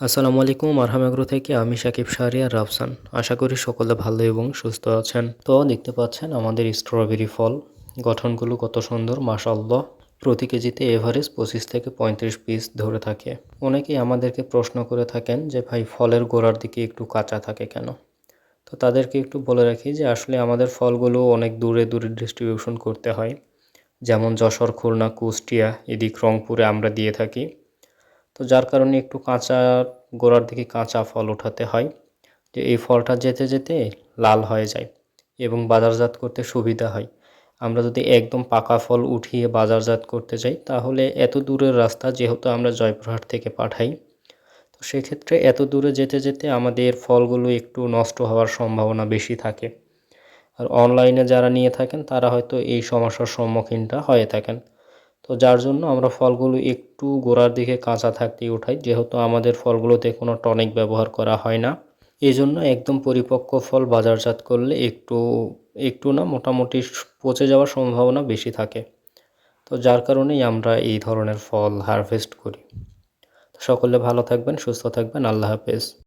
আসসালামু আলাইকুম আরহামাগ্রো থেকে আমি সাকিব শাহরিয়ার রাফসান। আশা করি সকলে ভালো এবং সুস্থ আছেন। তো দেখতে পাচ্ছেন আমাদের স্ট্রবেরি ফল। গঠনগুলো কত সুন্দর মাশাল্লাহ প্রতি কেজিতে এভারেজ পঁচিশ থেকে পঁয়ত্রিশ পিস ধরে থাকে। অনেকেই আমাদেরকে প্রশ্ন করে থাকেন যে, ভাই, ফলের গোড়ার দিকে একটু কাঁচা থাকে কেন? তো তাদেরকে একটু বলে রাখি যে, আসলে আমাদের ফলগুলো অনেক দূরে দূরে ডিস্ট্রিবিউশন করতে হয়। যেমন যশোর, খুলনা, কুষ্টিয়া, এদিক রংপুরে আমরা দিয়ে থাকি। তো যার কারণে একটু কাঁচা গোড়ার দিকে কাঁচা ফল ওঠাতে হয়, যে এই ফলটা যেতে যেতে লাল হয়ে যায় এবং বাজারজাত করতে সুবিধা হয়। আমরা যদি একদম পাকা ফল উঠিয়ে বাজারজাত করতে যাই, তাহলে এত দূরের রাস্তা যেহেতু আমরা জয়পুরহাট থেকে পাঠাই, তো সেক্ষেত্রে এত দূরে যেতে যেতে আমাদের ফলগুলো একটু নষ্ট হওয়ার সম্ভাবনা বেশি থাকে। আর অনলাইনে যারা নিয়ে থাকেন, তারা হয়তো এই সমস্যার সম্মুখীনটা হয়ে থাকেন। তো যার জন্য আমরা ফলগুলো একটু গোড়ার দিকে কাঁচা থাকতেই উঠাই, যেহেতু আমাদের ফলগুলোতে কোনো টনিক ব্যবহার করা হয় না। এই জন্য একদম পরিপক্ক ফল বাজারজাত করলে একটু একটু না মোটামুটি পচে যাওয়ার সম্ভাবনা বেশি থাকে। তো যার কারণেই আমরা এই ধরনের ফল হারভেস্ট করি। সকলে ভালো থাকবেন, সুস্থ থাকবেন, আল্লাহ হাফেজ।